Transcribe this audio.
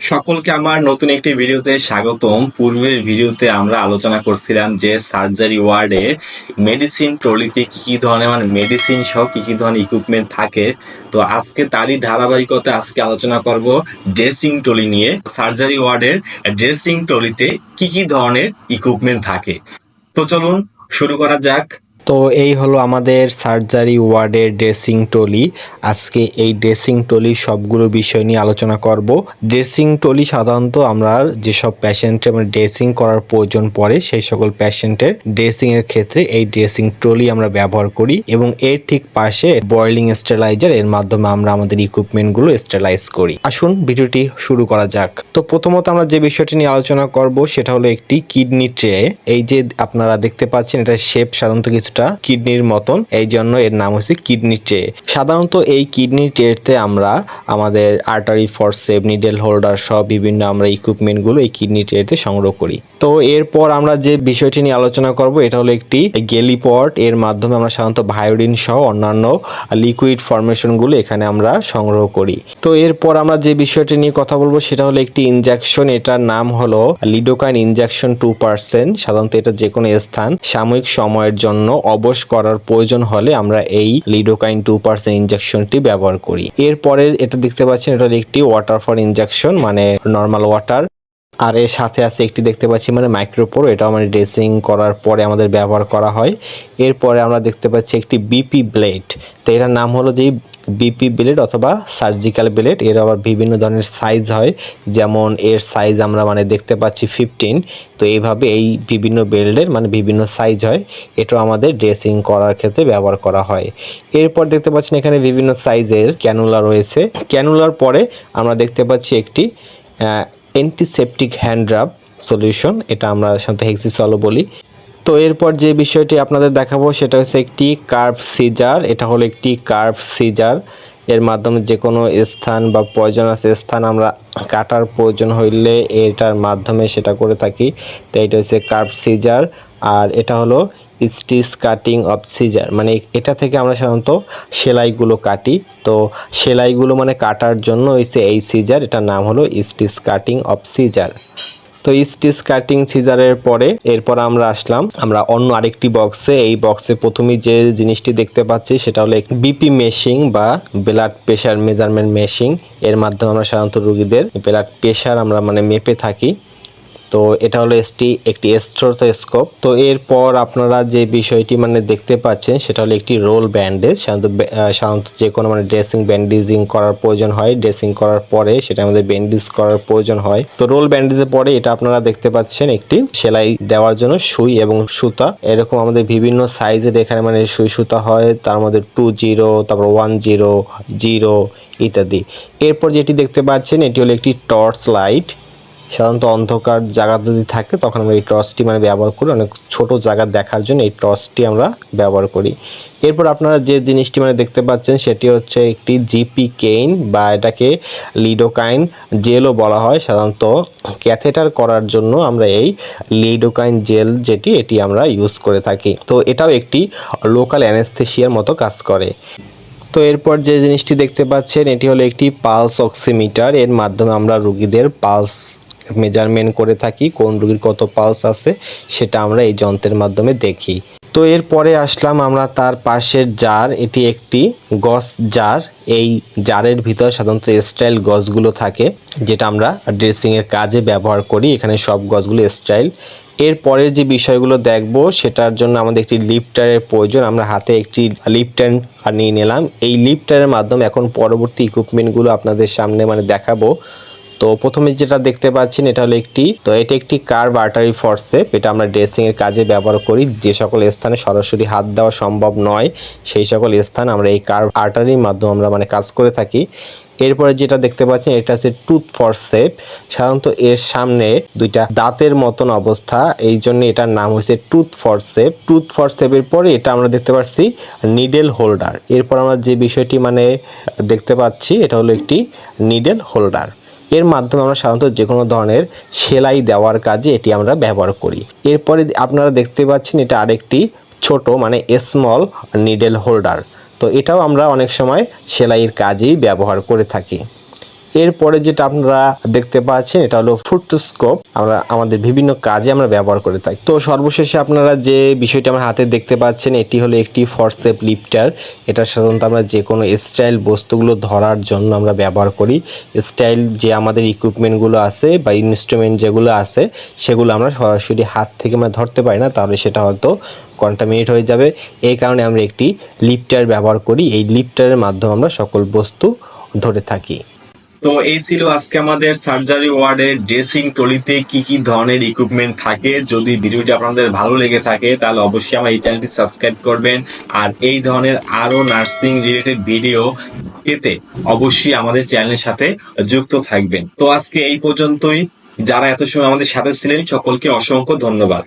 সকলকে আমার নতুন একটি ভিডিওতে স্বাগতম। পূর্বের ভিডিওতে আমরা আলোচনা করছিলাম যে সার্জারি ওয়ার্ডে মেডিসিন ট্রলিতে কি কি ধরনের মানে মেডিসিন সহ কি কি ধরনের ইকুইপমেন্ট থাকে। তো আজকে তারই ধারাবাহিকতা আজকে আলোচনা করব ড্রেসিং ট্রলি নিয়ে। সার্জারি ওয়ার্ডের ড্রেসিং ট্রলিতে কি কি ধরনের ইকুইপমেন্ট থাকে। তো চলুন শুরু করা যাক। তো এই হলো আমাদের সার্জারি ওয়ার্ডের ড্রেসিং টলি। আজকে এই ড্রেসিং টলি সবগুলো বিষয় নিয়ে আলোচনা করব। ড্রেসিং টলি সাধারণত আমরা যেসব প্যাশেন্টের মানে ড্রেসিং করার প্রয়োজন পড়ে, সেই সকল প্যাশেন্টের ড্রেসিং এর ক্ষেত্রে এই ড্রেসিং টলি আমরা ব্যবহার করি এবং এর ঠিক পাশে বয়েলিং স্টেলাইজার এর মাধ্যমে আমরা আমাদের ইকুইপমেন্টগুলো স্টেলাইজ করি। আসুন ভিডিওটি শুরু করা যাক। তো প্রথমত আমরা যে বিষয়টি নিয়ে আলোচনা করব, সেটা হলো একটি কিডনি ট্রে এই যে আপনারা দেখতে পাচ্ছেন এটা শেপ সাধারণত কিছুটা কিডনির মতন। এই জন্য এর নাম হচ্ছে কিডনি ট্রে সাধারণত এই কিডনি ট্রেতে আমরা আমাদের artery forceps needle holder সব বিভিন্ন আমরা ইকুইপমেন্টগুলো এই কিডনি ট্রেতে সংগ্রহ করি। তো এরপর আমরা যে বিষয়টি নিয়ে আলোচনা করব, এটা হলো একটি গেলিপট। এর মাধ্যমে আমরা সাধারণত ভায়োডিন সহ অন্যান্য লিকুইড ফরমেশনগুলো এখানে আমরা সংগ্রহ করি। তো এরপর আমরা যে বিষয়টি নিয়ে কথা বলব, সেটা হলো একটি ইনজেকশন এটার নাম হলো লিডোকাইন ইনজেকশন টু পার্সেন্ট সাধারণত এটা যে কোনো স্থান সাময়িক সময়ের জন্য অবশ করার প্রয়োজন হলে আমরা এই লিডোকাইন টু পার্সেন্ট ইনজেকশনটি ব্যবহার করি। এরপরে এটা দেখতে পাচ্ছেন এটা একটি ওয়াটার ফর ইনজেকশন মানে নর্মাল ওয়াটার আর এর সাথে আছে একটি দেখতে পাচ্ছি মানে মাইক্রোপোর এটাও মানে ড্রেসিং করার পরে আমাদের ব্যবহার করা হয়। এরপরে আমরা দেখতে পাচ্ছি একটি বিপি ব্লেড তো এটার নাম হলো যে বিপি ব্লেড অথবা সার্জিক্যাল ব্লেড এর আবার বিভিন্ন ধরনের সাইজ হয়। যেমন এর সাইজ আমরা মানে দেখতে পাচ্ছি ফিফটিন তো এইভাবে এই বিভিন্ন বেল্টের মানে বিভিন্ন সাইজ হয়। এটাও আমাদের ড্রেসিং করার ক্ষেত্রে ব্যবহার করা হয়। এরপর দেখতে পাচ্ছেন এখানে বিভিন্ন সাইজের ক্যানুলা রয়েছে। ক্যানুলার পরে আমরা দেখতে পাচ্ছি একটি অ্যান্টিসেপটিক হ্যান্ড রাব সলিউশন এটা আমরা সাধারণত হেক্সিসলও বলি। তো এরপর যে বিষয়টি আপনাদের দেখাবো, সেটা হচ্ছে একটি কার্ভ সিজার এটা হলো একটি কার্ভ সিজার এর মাধ্যমে যে কোনো স্থান বা পয়জনাস স্থান আমরা কাটার প্রয়োজন হইলে এটার মাধ্যমে সেটা করে থাকি। তো এটা হচ্ছে কার্ভ সিজার আর এটা হলো স্টিচ কাটিং অফ সিজার মানে এটা থেকে আমরা সাধারণত সেলাইগুলো কাটি। তো সেলাইগুলো মানে কাটার জন্য হয়েছে এই সিজার এটার নাম হলো স্টিচ কাটিং অফ সিজার তো স্টিচ কাটিং সিজারের পরে এরপর আমরা আসলাম। আমরা অন্য আরেকটি বক্সে এই বক্সে প্রথমেই যে জিনিসটি দেখতে পাচ্ছি, সেটা হলো বিপি মেশিং বা ব্লাড প্রেশার মেজারমেন্ট মেশিং এর মাধ্যমে আমরা সাধারণত রুগীদের ব্লাড প্রেশার আমরা মানে মেপে থাকি। তো এটা হলো এসটি একটি স্কোপ তো এরপর আপনারা যে বিষয়টি মানে দেখতে পাচ্ছেন, সেটা হলো একটি রোল ব্যান্ডেজ সাধারণত সাধারণত যে কোনো মানে ড্রেসিং ব্যান্ডেজিং করার প্রয়োজন হয়। ড্রেসিং করার পরে সেটা আমাদের ব্যান্ডেজ করার প্রয়োজন হয়। তো রোল ব্যান্ডেজের পরে এটা আপনারা দেখতে পাচ্ছেন একটি সেলাই দেওয়ার জন্য সুই এবং সুতা। এরকম আমাদের বিভিন্ন সাইজের এখানে মানে সুই সুতা হয়। তার মধ্যে টু জিরো তারপর ওয়ান জিরো জিরো ইত্যাদি। এরপর যেটি দেখতে পাচ্ছেন, এটি হলো একটি টর্চ লাইট সাধারণত অন্ধকার জায়গা যদি থাকে, তখন আমরা এই টর্চটি মানে ব্যবহার করি। অনেক ছোট জায়গা দেখার জন্য এই টর্চটি আমরা ব্যবহার করি। এরপর আপনারা যে জিনিসটি মানে দেখতে পাচ্ছেন, সেটি হচ্ছে একটি জিপি কেইন বা এটাকে লিডোকাইন জেলও বলা হয়। সাধারণত ক্যাথেটার করার জন্য আমরা এই লিডোকাইন জেল যেটি, এটি আমরা ইউজ করে থাকি। তো এটাও একটি লোকাল অ্যানেস্থেশিয়ার মতো কাজ করে। তো এরপর যে জিনিসটি দেখতে পাচ্ছেন, এটি হলো একটি পালস অক্সিমিটার। এর মাধ্যমে আমরা রুগীদের পালস মেজারমেন্ট করে থাকি, কোন রুগীর কত পালস আছে, সেটা আমরা এই যন্ত্রের মাধ্যমে দেখি। তো এরপরে আসলাম আমরা তার পাশের জার এটি একটি গস জার এই জারের ভিতর সাধারণত স্টাইল গসগুলো থাকে, যেটা আমরা ড্রেসিংয়ের কাজে ব্যবহার করি, এখানে সব গসগুলো স্টাইল এরপরের যে বিষয়গুলো দেখব, সেটার জন্য আমাদের একটি লিফটারের প্রয়োজন। আমরা হাতে একটি লিফটার নিয়ে নিলাম। এই লিফটারের মাধ্যমে এখন পরবর্তী ইকুইপমেন্টগুলো আপনাদের সামনে মানে দেখাবো। তো প্রথমে যেটা দেখতে পাচ্ছেন, এটা হলো একটি, তো এটা একটি কার্ভ আর্টারি ফরসেপ। এটা আমরা ড্রেসিং এর কাজে ব্যবহার করি। যে সকল স্থানে সরাসরি হাত দেওয়া সম্ভব নয়, সেই সকল স্থান আমরা এই কার্ভ আর্টারির মাধ্যমে আমরা মানে কাজ করে থাকি। এরপরে যেটা দেখতে পাচ্ছেন, এটা হচ্ছে টুথ ফরসেপ। সাধারণত এর সামনে দুইটা দাঁতের মতন অবস্থা। এই জন্য এটার নাম হয়েছে টুথ ফরসেপ। টুথ ফরসেপের পরে এটা আমরা দেখতে পাচ্ছি নিডেল হোল্ডার। এরপর আমরা যে বিষয়টি মানে দেখতে পাচ্ছি, এটা হলো একটি নিডেল হোল্ডার। এর মাধ্যমে আমরা সাধারণত যে কোনো ধরনের সেলাই দেওয়ার কাজে এটি আমরা ব্যবহার করি। এরপরে আপনারা দেখতে পাচ্ছেন এটা আরেকটি ছোট মানে স্মল নিডেল হোল্ডার তো এটাও আমরা অনেক সময় সেলাইয়ের কাজেই ব্যবহার করে থাকি। এরপরে যেটা আপনারা দেখতে পাচ্ছেন, এটা হলো ফুটস্কোপ। আমরা, আমাদের বিভিন্ন কাজে আমরা ব্যবহার করে থাকি। তো সর্বশেষে আপনারা যে বিষয়টি আমার হাতে দেখতে পাচ্ছেন, এটি হলো একটি ফরসেপ লিফটার। এটা সাধারণত আমরা যে কোনো স্টাইল বস্তুগুলো ধরার জন্য আমরা ব্যবহার করি। স্টাইল যে আমাদের ইকুইপমেন্টগুলো আছে বা ইনস্ট্রুমেন্ট যেগুলো আছে, সেগুলো আমরা সরাসরি হাত থেকে আমরা ধরতে পারি না, তাহলে সেটা হয়তো কন্টামিনেট হয়ে যাবে। এই কারণে আমরা একটি লিফটার ব্যবহার করি। এই লিফটারের মাধ্যমে আমরা সকল বস্তু ধরে থাকি। তো এই ছিল আজকে আমাদের সার্জারি ওয়ার্ডের ড্রেসিং টলিতে কি কি ধরনের ইকুইপমেন্ট থাকে। যদি ভিডিওটি আপনাদের ভালো লেগে থাকে, তাহলে অবশ্যই আমার এই চ্যানেলটি সাবস্ক্রাইব করবেন। আর এই ধরনের আরও নার্সিং রিলেটেড ভিডিও পেতে অবশ্যই আমাদের চ্যানেলের সাথে যুক্ত থাকবেন। তো আজকে এই পর্যন্তই। যারা এত সময় আমাদের সাথে ছিলেন, সকলকে অসংখ্য ধন্যবাদ।